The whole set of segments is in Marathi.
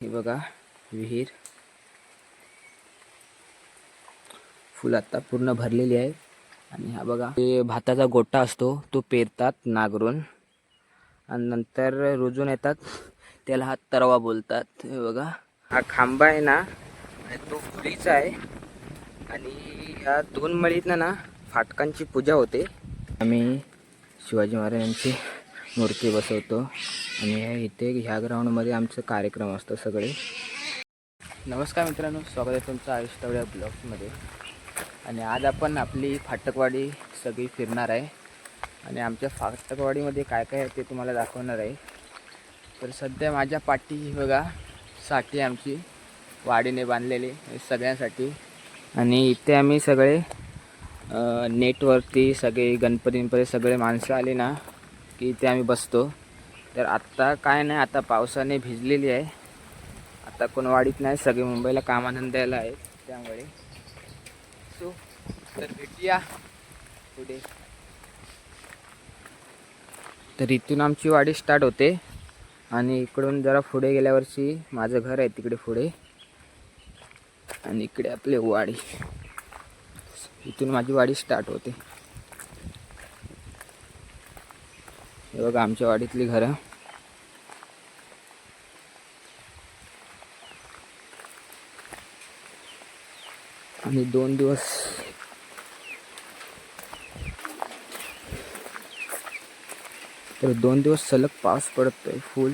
हे बघा विहीर. फुल आता पूर्ण भरलेली आहे आणि हा बघा ते भाताचा गोटा असतो तो पेरतात नागरून. आणि नंतर रुजून येतात त्याला हा तरवा बोलतात. हे बघा हा खांबा आहे ना तो फुलीचा आहे. आणि या दोन मळीतनं ना फाटकांची पूजा होते. आम्ही शिवाजी महाराजांची मूर्ती बसवतो. आणि ह्या इथे ह्या ग्राउंडमध्ये आमचं कार्यक्रम असतो सगळे. नमस्कार मित्रांनो स्वागत आहे तुमचं आयुष्यवड्या ब्लॉग्समध्ये. आणि आज आपण आपली फाटकवाडी सगळी फिरणार आहे. आणि आमच्या फाटकवाडीमध्ये काय काय आहे ते तुम्हाला दाखवणार आहे. तर सध्या माझ्या पाठी ही बघा साठी आमची. वाडीने बांधलेली सगळ्यांसाठी. आणि इथे आम्ही सगळे नेटवरती सगळे गणपतींपर्यंत सगळे माणसं आली ना की इथे आम्ही बसतो. तर आत्ता काय नाही आता पावसाने भिजलेली आहे. आता कोण वाढीत नाही सगळे मुंबईला कामानंदायला आहेत त्यामुळे. सो तर भेटूया पुढे. तर इथून आमची वाडी स्टार्ट होते. आणि इकडून जरा पुढे गेल्यावरची माझं घर आहे तिकडे पुढे. आणि इकडे आपले वाडी. इथून माझी वाडी स्टार्ट होते. हे बघा आमच्या वाडीतली घरं. आणि दोन दिवस तर दोन दिवस सलग पाऊस पडतोय फुल.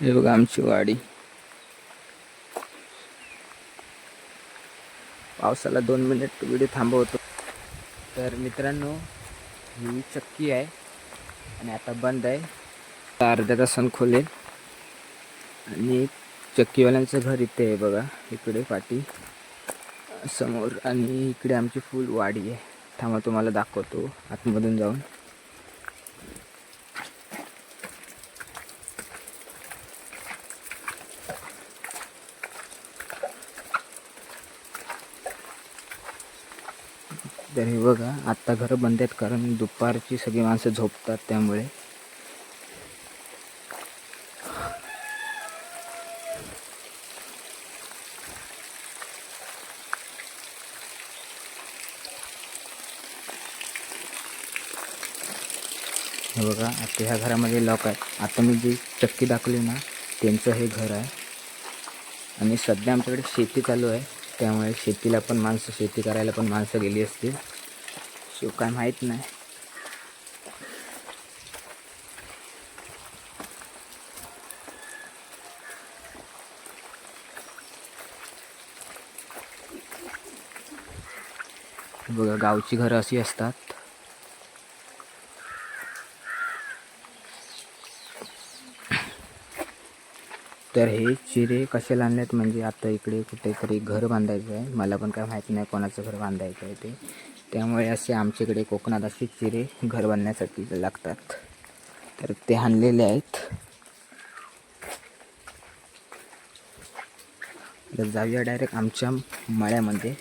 हे बघा आमची वाडी. पावसाला दोन मिनिट व्हिडिओ थांबवतो. तर मित्रांनो ही चक्की आहे आणि आता बंद आहे. अर्ध्या तासान खोलेल. आणि चक्कीवाल्यांचं घर इथे आहे बघा इकडे पाठी समोर आणि इकडे आमची फुल वाडी आहे. थांबा तुम्हाला दाखवतो. आतमधून जाऊन. तर हे बघा आत्ता घरं बंद आहेत कारण दुपारची सगळी माणसं झोपतात त्यामुळे. हे बघा आता ह्या घरामध्ये लॉक आहे आता मी जी चक्की दाखवली ना त्यांचं हे घर आहे. आणि सध्या आमच्याकडे शेती चालू आहे. त्यामुळे शेतीला पण माणसं शेती करायला पण माणसं गेली असतील. सो काय माहीत नाही. बघा गावची घरं अशी असतात. तर हे चिरे कशाला आणलेत म्हणजे आता इकडे कुठेतरी घर बांधायचं आहे. मला पण काय माहिती नाही कोणाचं घर बांधायचं आहे ते. त्यामुळे असे आमच्याकडे कोकणात असे चिरे घर बांधण्यासाठी लागतात. तर ते आणलेले आहेत. तर जाऊया डायरेक्ट आमच्या मळ्यामध्ये.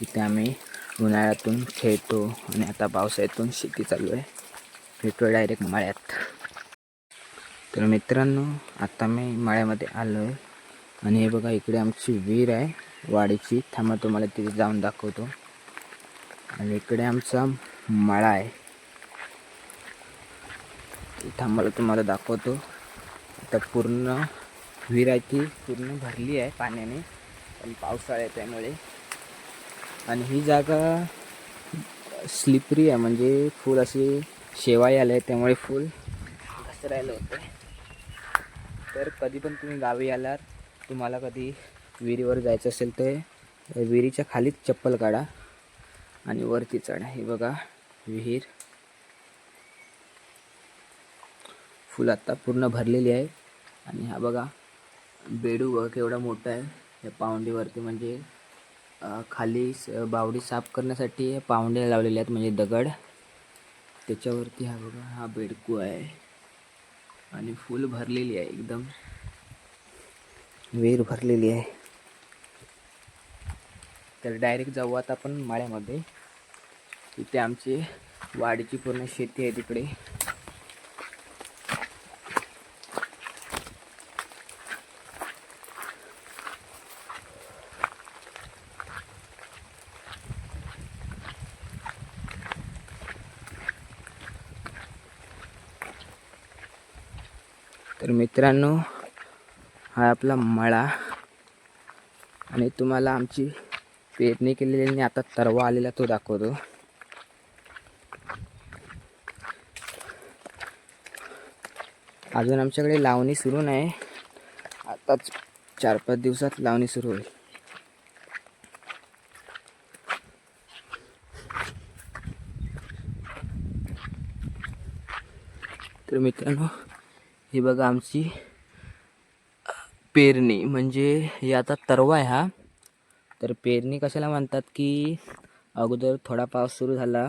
तिथे आम्ही उन्हाळ्यातून खेळतो आणि आता पावसाळ्यातून शेती चालू आहे. भेटतो डायरेक्ट मळ्यात. तर मित्रांनो आता मी माळ्यामध्ये आलो आहे आणि हे बघा इकडे आमची विहीर आहे वाडीची. थांबा तुम्हाला तिथे जाऊन दाखवतो. आणि इकडे आमचा मळा आहे. थांबाला तुम्हाला दाखवतो. आता पूर्ण विहीर आहे ती पूर्ण भरली आहे पाण्याने. पण पावसाळा आहे त्यामुळे. आणि ही जागा स्लिपरी आहे म्हणजे फुल अशी शेवाळी आहे त्यामुळे फुल घसरायला होतं तर कधी पण तुम्ही गावी आलात तुम्हाला कधी विहिरीवर जायचं असेल तर विहिरीच्या खालीच चप्पल काढा आणि वरती चढा. हे बघा विहीर. फुल आत्ता पूर्ण भरलेली आहे. आणि हा बघा बेडू बघा केवढा मोठा आहे. या पावंडीवरती म्हणजे खाली बावडी साफ करण्यासाठी पावंडे लावलेले लावलेल्या आहेत म्हणजे दगड. त्याच्यावरती हा बघा हा बेडकू आहे. आणि फुल भरलेली आहे एकदम. विहीर भरलेली आहे. तर डायरेक्ट जाऊ आता आपण माळ्यामध्ये. इथे आमची वाडीची पूर्ण शेती आहे तिकडे. तर मित्रांनो हा आपला मळा. आणि तुम्हाला आमची पेरणी केलेली आणि आता तरवा आलेला तो दाखवतो. अजून आमच्याकडे लावणी सुरू नाही. आताच चार पाच दिवसात लावणी सुरू होईल. तर मित्रांनो हे बघा आमची पेरणी. म्हणजे हे आता तरवा आहे हा. तर पेरणी कशाला म्हणतात की अगोदर थोडा पाऊस सुरू झाला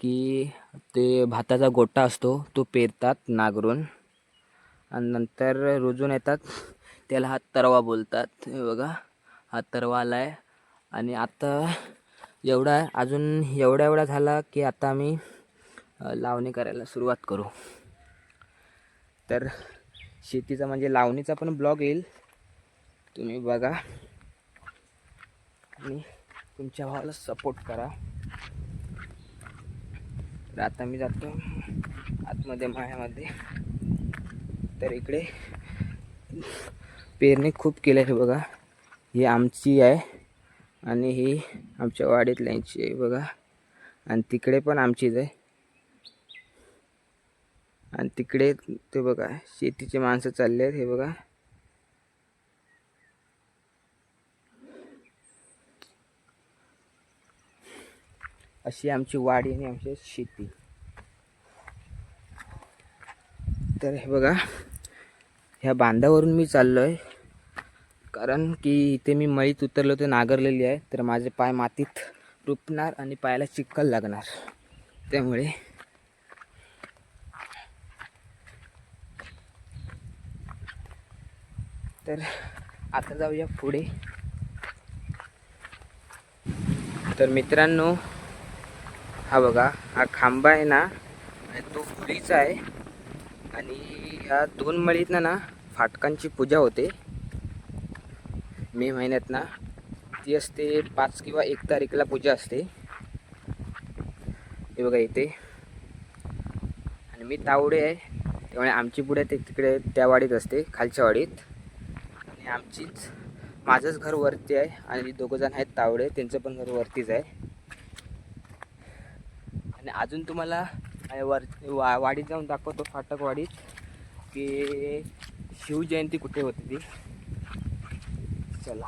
की ते भाताचा गोटा असतो तो पेरतात नागरून. आणि नंतर रुजून येतात त्याला हा तरवा बोलतात. हे बघा हा तरवा आला आहे आणि आता एवढा आहे अजून एवढा एवढा झाला की आता आम्ही लावणी करायला सुरुवात करू. तर शेतीचा म्हणजे लावणीचा पण ब्लॉग येईल. तुम्ही बघा. आणि तुमच्या भावाला सपोर्ट करा. तर आता मी जातो आतमध्ये मायामध्ये. तर इकडे पेरणी खूप केलं आहे बघा. ही आमची आहे आणि ही आमच्या वाडीतल्यांची आहे बघा. आणि तिकडे पण आमचीच आहे. आणि तिकडे ते बघा शेतीचे माणसं चालले आहेत हे बघा. अशी आमची वाडी आणि आमची शेती. तर हे बघा ह्या बांधावरून मी चाललो आहे कारण की इथे मी मळीत उतरलो ते नागरलेली आहे तर माझे पाय मातीत रुपणार आणि पायाला चिक्कल लागणार. त्यामुळे तर आता जाऊया पुढे. तर मित्रांनो हा बघा हा खांबा आहे ना तो फुलीचा आहे. आणि ह्या दोन मळीत ना ना फाटकांची पूजा होते. मे महिन्यात ना ती असते पाच किंवा एक तारीखला पूजा असते. हे बघा इथे. आणि मी तावडे आहे त्यामुळे आमची पुढे ते तिकडे त्या वाडीत असते खालच्या वाडीत. आणि आमचीच माझंच घर वरती आहे आणि दोघं जण आहेत तावडे त्यांचं पण घर वरतीच आहे. आणि अजून तुम्हाला वर वा वाडीत जाऊन दाखवतो फाटकवाडीत की शिवजयंती कुठे होती ती? चला.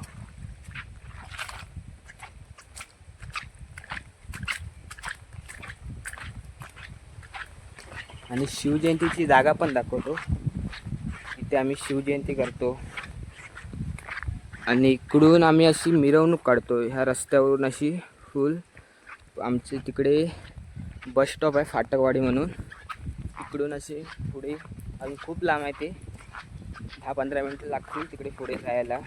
आणि शिवजयंतीची जागा पण दाखवतो. इथे आम्ही शिवजयंती करतो. आणि इकडून आम्ही अशी मिरवणूक काढतो ह्या रस्त्यावरून अशी फुल आमचे तिकडे बस स्टॉप आहे फाटकवाडी म्हणून. इकडून असे पुढे अजून खूप लांब आहे ते. दहा पंधरा मिनटं लागतील तिकडे पुढे जायला.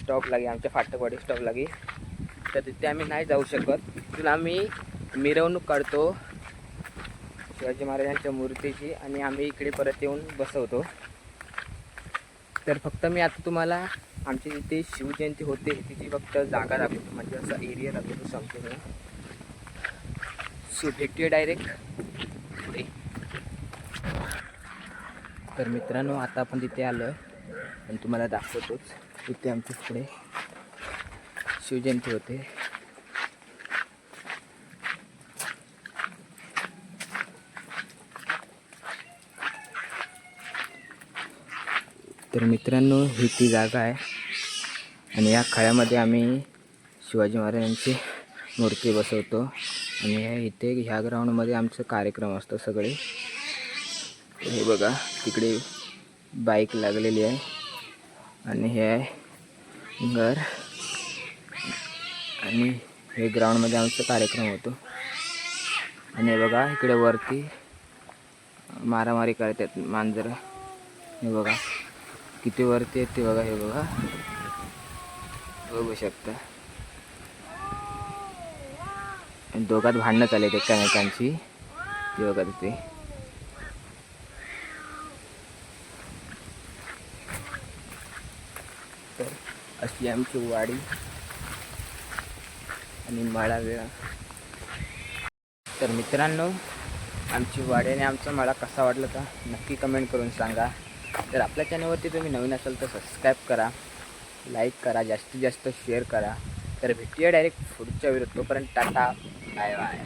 स्टॉप लागे आमच्या फाटकवाडी स्टॉप लागे. तर तिथे आम्ही नाही जाऊ शकत. तिथून आम्ही मिरवणूक काढतो. शिवाजी महाराजांच्या मूर्तीची आणि आम्ही इकडे परत येऊन बसवतो. तर फक्त मी आता तुम्हाला आमची जिथे शिवजयंती होते तिची फक्त जागा दाखवतो. म्हणजे असा एरिया दाखवतो सांगतो मी सो भेटूया डायरेक्ट पुढे. तर मित्रांनो आता आपण तिथे आलो. आहे आणि तुम्हाला दाखवतोच. तिथे आमच्या पुढे शिवजयंती होते. तर मित्रांनो ही ती जागा आहे. आणि या खळ्यामध्ये आम्ही शिवाजी महाराजांची मूर्ती बसवतो. आणि इथे ह्या ग्राउंडमध्ये आमचं कार्यक्रम असतो सगळे. हे बघा तिकडे बाईक लागलेली आहे. आणि हे आहे घर. आणि हे ग्राउंडमध्ये आमचा कार्यक्रम होतो. आणि बघा इकडे वरती मारामारी करतात मांजरं. हे बघा. किती वरती आहेत ते बघा हे बघा. बघू शकता. आणि दोघात भांडणं चालले एकामेकांची. ते बघा तिथे. तर अशी आमची वाडी आणि मळा वेळा तर मित्रांनो आमची वाडी आणि आमचा माळा कसा वाटला का नक्की कमेंट करून सांगा. तर आपल्या चॅनलवरती तुम्ही नवीन असाल तर सबस्क्राईब करा लाईक करा जास्तीत जास्त शेअर करा. तर भेटूया डायरेक्ट पुढच्या विरोध तोपर्यंत टाटा बाय बाय